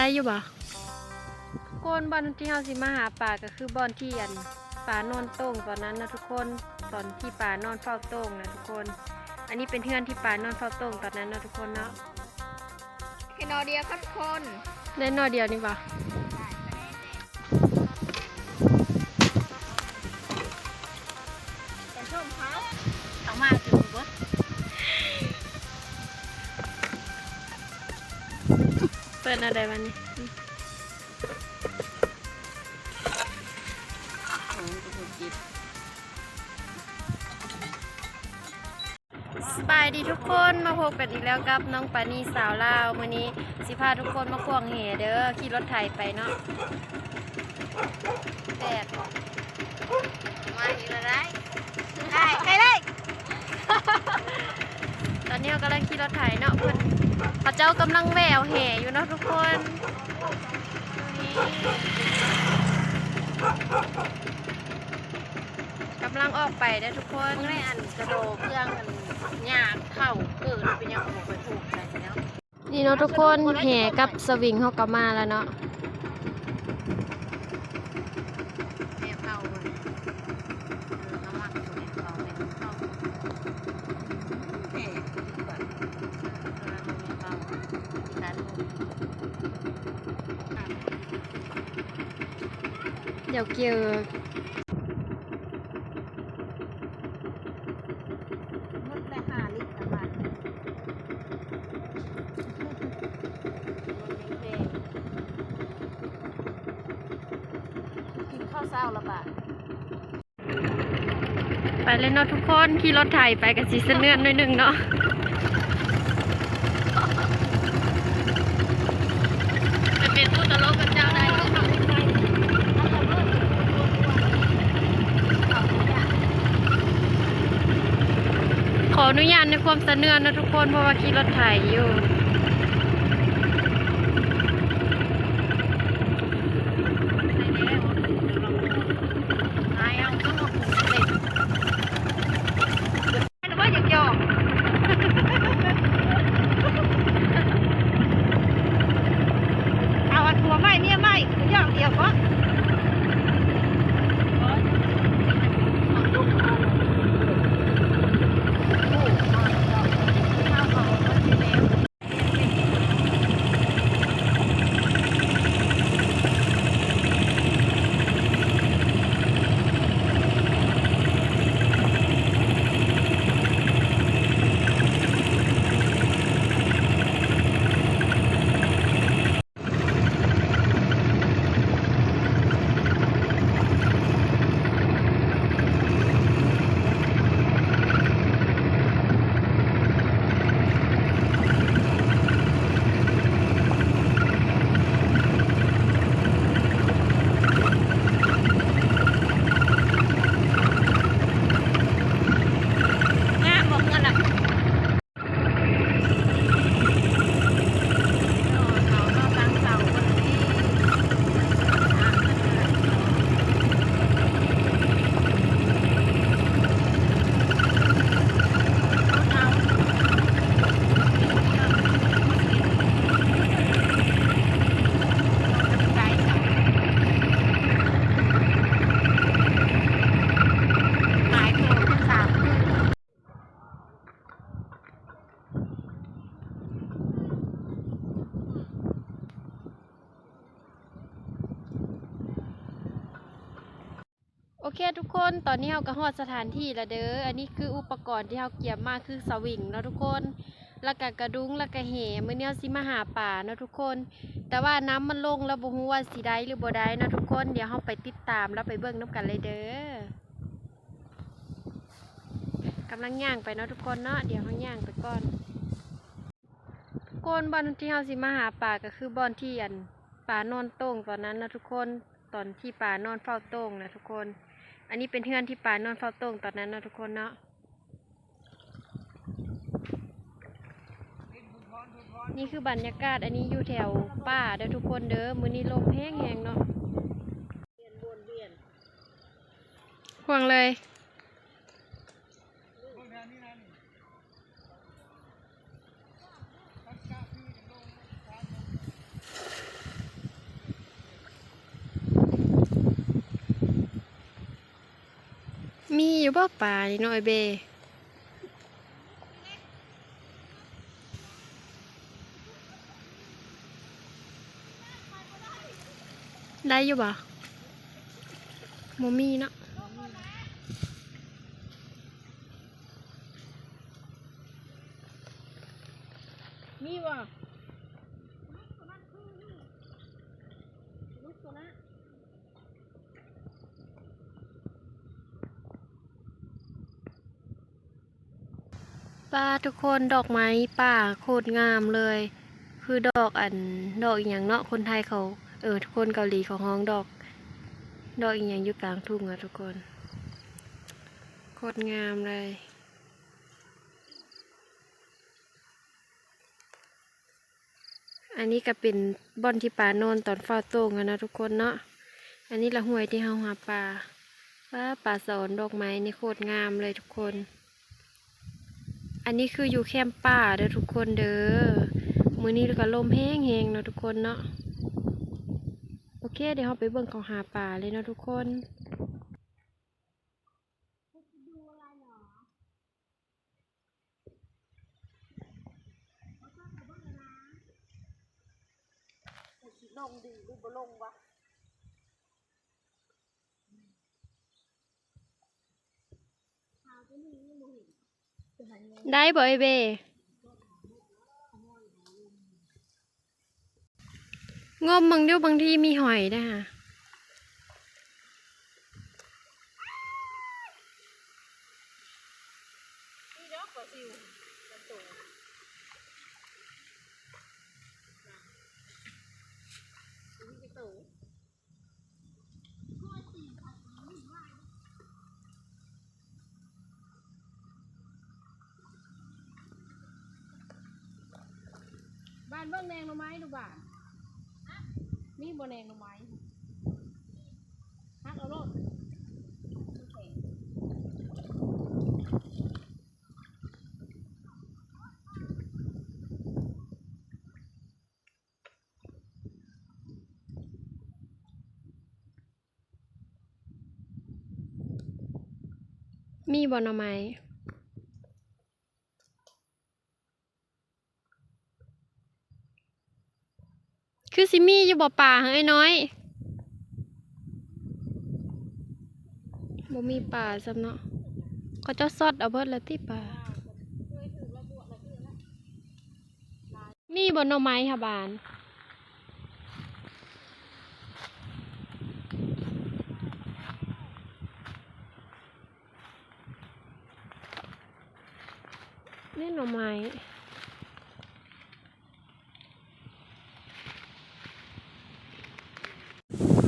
ได้อยู่บ่โกนบอลที่เฮาสิมาหาป่าก็คือบอลที่อันป่านอนโต้งตอนนั้นนะทุกคนตอนที่ป่านอนเฝ้าโต้งนะทุกคน อันนี้เป็นเพื่อนที่ป่านอนเฝ้าโต้งตอนนั้นนะทุกคนเนาะแค่นอเดียวครับทุกคนได้นอเดียวนี่บ่ ปิดอะไรวันนี้โอ้ยกูจิบสบายดีทุกคนมาพบกันอีกแล้วกับน้องปานีสาวลาวมื้อนี้สิพาทุกคนมาควงแห่เด้อขี่รถไถไปเนาะแดดมาอีกแล้วได้ได้ใครได้ ตอนนี้เรากำลังขี่รถไถเนาะเพิ่อน พระเจ้ากำลังแหววแห่อยู่นะทุกคนกำลังออกไปเด้ทุกคนไม่ออันกระโดดเครื่องมันยากเข่าเกิดเป็นยังบ่ไปถูกใจแล้วนี่เนาะทุกคนแห่กับสวิงเขาก็มาแล้วเนาะ แม่เข้ามันเออน้ำมันตัวนี้เข้าไปเข้าเอ๊ะก่อนเออเข้าการ เดี๋ยวเกี่ยวมุดไปหาลิตรน้ำมันกินข้าวเช้าแล้วป่ะไปเลยเนาะทุกคนขี่รถไถไปกับสีเสเนือนหน่อยหนึ่งเนาะจะเป็นผู้ตลกกับเจ้าได้ข ออนุญาตในความเสเนือนนะทุกคนเพราะว่าขี่รถไถอยู่เอาอันหัวไม่เนี่ยไม่อย่างเดียวก็ งามบอกเงินอะ หายตัวขึ้นสามขึ้น โอ เคทุกคนตอนนี้เราก็ฮอดสถานที่ล้วเด้ออันนี้คืออุปกรณ์ที่เราเกี่ยมมาคือสวิงเนาะทุกคนแล้วก็กระดุงแล้วก็แห่มื้อนี้เราสิมาหาป่าเนาะทุกคน แต่ว่าน้ำมันลงแล้วบ่ฮู้ว่าสิได้หรือบ่ได้เนาะทุกคนเดี๋ยวเราไปติดตามแล้วไปเบิ่งนํกันเลยเด้อกำลังย่างไปเนาะทุกคนเนาะเดี๋ยวเราย่างไปก่อนโกนบอลที่เราสิมาหาป่าก็คือบอลที่อันป่านอนโต้งตอนนั้นนะทุกคนตอนที่ป่านอนเฝ้าโต้งนะทุกคน อันนี้เป็นเพื่อนที่ป่านอนเฝ้าต้งตอนนั้นนะทุกคนเนาะนี่คือบรรยากาศ อันนี้อยู่แถวป่าเด้อทุกคนเด้อมือนี้ลมแห้งแหงเนาะห่วงเลย มีอยู่บ่ป่านี่น้อยเบได้อยู่บ่มมีเนาะ มีบ่ ป้า ทุกคนดอกไม้ป่าโคตรงามเลย คือดอกอันดอกอีหยังเนาะคนไทยเขาเออคนเกาหลีเขาฮ้องดอก ดอกอีหยังอยู่กลางทุ่งอะทุกคนโคตรงามเลยอันนี้ก็เป็นบ่อนที่ปลานนตอนฟ้าโต่งอะนะทุกคนเนาะ อันนี้ละห้วยที่เฮาหาปลาว่าปลาสอนดอกไม้นี่โคตรงามเลยทุกคน อันนี้คืออยู่แคมป์ป่าเด้อทุกคนเด้อ มือนี้ก็ลมแห้งๆเนาะทุกคนเนาะ โอเค เดี๋ยวเราไปเบิ่งเขาหาปลาเลยเนาะทุกคนลงดีหรือบ่ลงวะไได้บ่ไอเบงมบางเดียวบางทีมีหอยนะคะ นี่เด้อปลาซิวมันโตนี่จะโต บ้าน เบิ่งแนงหน่อไม้ดูบ้านมีบ่แนงหน่อไม้ฮักเอาโลดมีบ่หน่อไม้ คือสิ มีอยู่บ่ป่าเฮ้ยน้อยบ่มีป่าซำเนาะเขาเจะซอดเอาเบิดแล้วที่ป่า มีบ่หน่อไม้ค่ะบานนี่หน่อไม้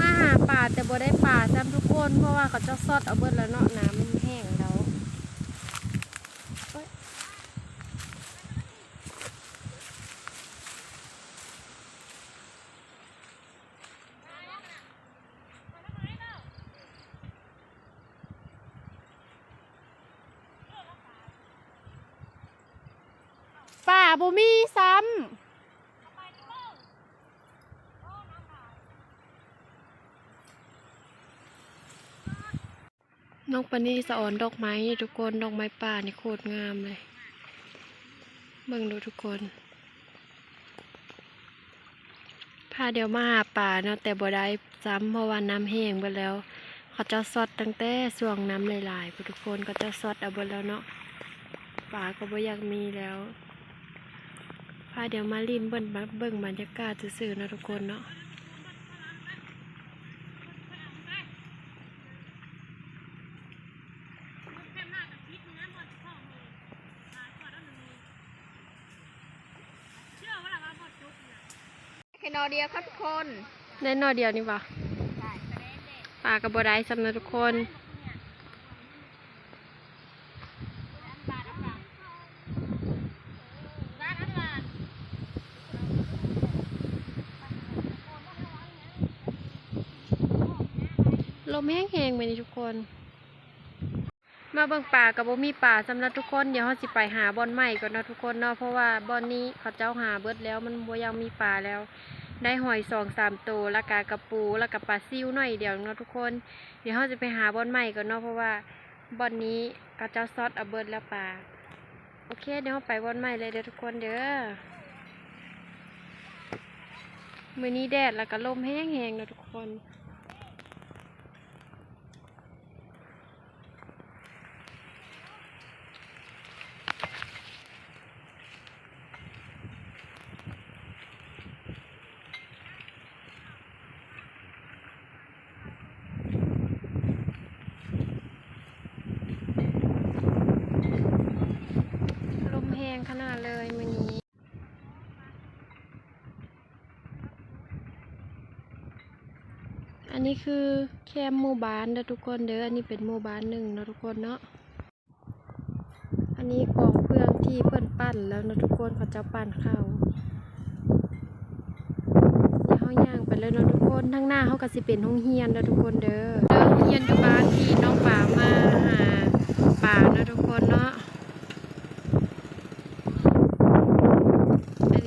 มาหาป่าแต่ บ่ได้ป่าซ้ำทุกคนเพราะว่าเขาจะซอดเอาเบิดแล้วเนาะน้ำมันแห้งแล้วป่าบ่มีซ้ำ นกปานีสะออนดอกไม้นี่ทุกคนดอกไม้ป่านี่โคตรงามเลยเบิ่งดูทุกคนพาเดี๋ยวมาหาป่าเนาะแต่บ่ได้ซ้ำเพราะว่าน้ำแห้งไปแล้ว เขาจะสดตั้งแต่ช่วงน้ำหลายๆทุกคนก็จะสดเอาไปแล้วเนาะป่าก็บ่อยากมีแล้วพาเดี๋ยวมาลินเบิ่งเบิ่งบรรยากาศซื่อๆนะทุกคนเนาะ นอเดียวครับทุกคนได้นอเดียวนี่ปะปลากับบได้สำหรับทุกคนลมแห้งๆไปนี่ทุกคน มาเบิ่งป่ากับบ่มีป่าสำหรับทุกคนเดี๋ยวเราสิไปหาบอนใหม่ก่อนนะทุกคนเนาะเพราะว่าบอนนี้เขาเจ้าหาเบิดแล้วมันบ่ยังมีป่าแล้ว ได้หอยสองสามตัวแล้วกากระปูแล้วกับปลาซิวหน่อยเดียวเนาะทุกคน เดี๋ยวเราจะไปหาบอนใหม่ก่อนเนาะเพราะว่าบอนนี้กะเจ้าซอสเอาเบิดแล้วปลาโอเคเดี๋ยวเราไปบอนใหม่เลยเด้อทุกคนเด้อมือนี้แดดแล้วก็ลมแห้งๆเนาะทุกคน ลมแห้งขนาดเลยมือนี้ อั นี้คือแคมป์หมู่บ้านเด้อทุกคนเด้อ อันนี้เป็นหมู่บ้านหนึ่งเนาะทุกคนเนาะ อันนี้กองเพื่องที่เพิ่อนปั้นแล้วเนาะทุกคนเขาจะปั้นเข้าเดี๋ยวเฮาย่างไปเลยเนาะทุกคนทางหน้าเขาก็สิเป็นห้องเฮียนเนะทุกคนเด้อเด้อเฮียนอยู่บ้านที่น้องป่ามาหาป่าเนาะทุกคน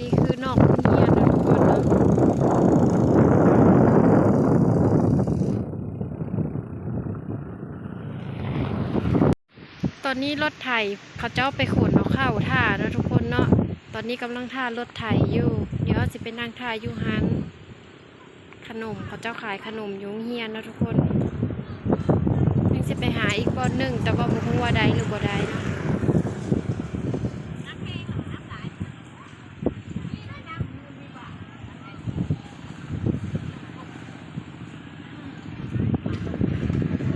นี้คือนอกโรงเฮียนเนาะทุกคนเนาะ ต อนนี้รถไถเขาเจ้าไปขนเอาเข้าท่าเนาะทุกคนเนาะตอนนี้กำลังท่ารถไถอยู่ เดี๋ยวเราสิเป็นนางท่าอยู่ฮันขนมเขาเจ้าขายขนมยุงเฮียนนะทุกคนยังจะไปหาอีกบอนหนึ่งแต่ว่าบุคว่าใดหรือบ่ได้เนาะ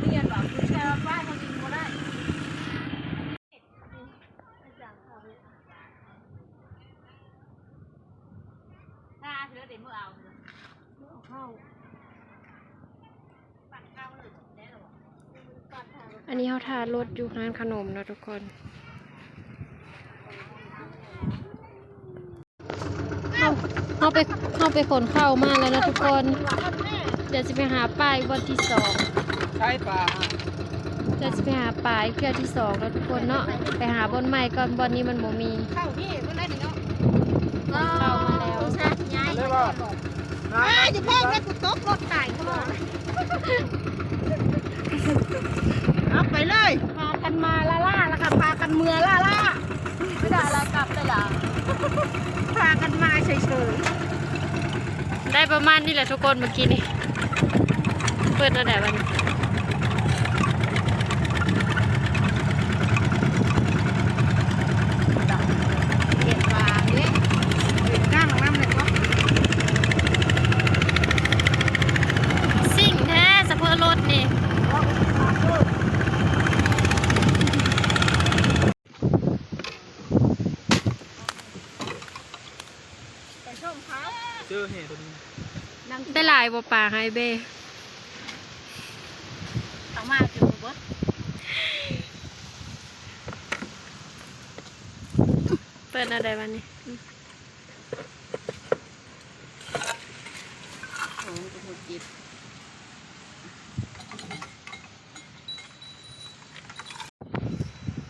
เรียนแบบคือแชร์บ้านเขากินก็ได้ ถ้าเธอเดี๋ยวมื่อเอาเถอะ เข้า ปั่นข้าวเลยได้หรอ อันนี้เขาทารถอยู่ร้านขนมเนาะทุกคน เข้าเข้าไปเข้าไปขนเข้าวมาแล้วนะทุกคน เดี๋ยวจะไปหาป้ายวันที่สองใช่ปลาเดี๋ยวจะไปหาป้ายเพื่อที่สองแล้วทุกคนเนาะ ไปหาบนใหม่ก่อนบนนี้มันบ่มีเข้าพี่เพื่อนได้เนาะเข้ามาแล้วใช่ย้ายได้ป่ะเอ้ยจะเพิ่มให้กูตกรถตายเขาบอก เอาไปเลย พากันมาล่าล่าแล้วค่ะพากันเมือล่าล่าไม่ได้อะไรกลับไปหรอพากันมาเฉยได้ประมาณนี้แหละทุกคนเมื่อกี้นี่ เปิดตั้งแต่วันๆเก็บวางเล็กเก็บก้างน้ำเลยก็ สิ่งแท้สะเพอรถนี่ ไปส้มเขา เจอเห็ดตัวนี้ ได้หลายบ่ ป่าไฮเบเอามาจุดบ่เปิดอะไรวันนี้โอ้โหจิบ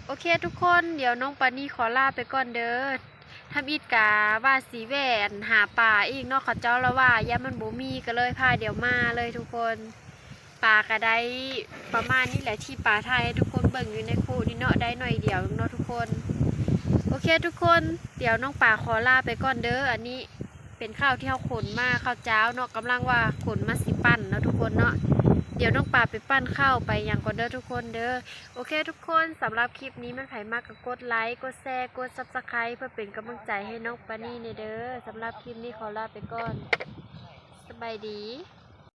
โอเคทุกคนเดี๋ยวน้องปานี่ขอลาไปก่อนเด้อ ทำอีดกาว่าสีแหวนหาป่าอีกนอกขาเจ้าล้วว่าย่ามันบ่มีก็เลยพาเดี๋ยวมาเลยทุกคนป่ากระไดประมาณนี้แหละที่ป่าไทยทุกคนเบิ่งอยู่ในคู่นี่เนาะได้หน่อยเดียวเนาะทุกคน โอเคทุกคนเดี๋ยวน้องป่าขอลาไปก่อนเด้ออันนี้เป็นข้าวที่เขาขนมาข้าวเจ้าเนาะกำลังว่าขนมาสิปั้นเนาะทุกคนเนาะ เดี๋ยวน้องป่าไปปั้นข้าวไปอย่างก่อนเด้อทุกคนเด้อโอเค ทุกคนสำหรับคลิปนี้มันไผ่มากก็กดไลค์กดแชร์กดซับสไครต์เพื่อเป็นกำลังใจให้น้องปานี่ในเด้อสำหรับคลิปนี้ขอลาไปก่อนสบายดี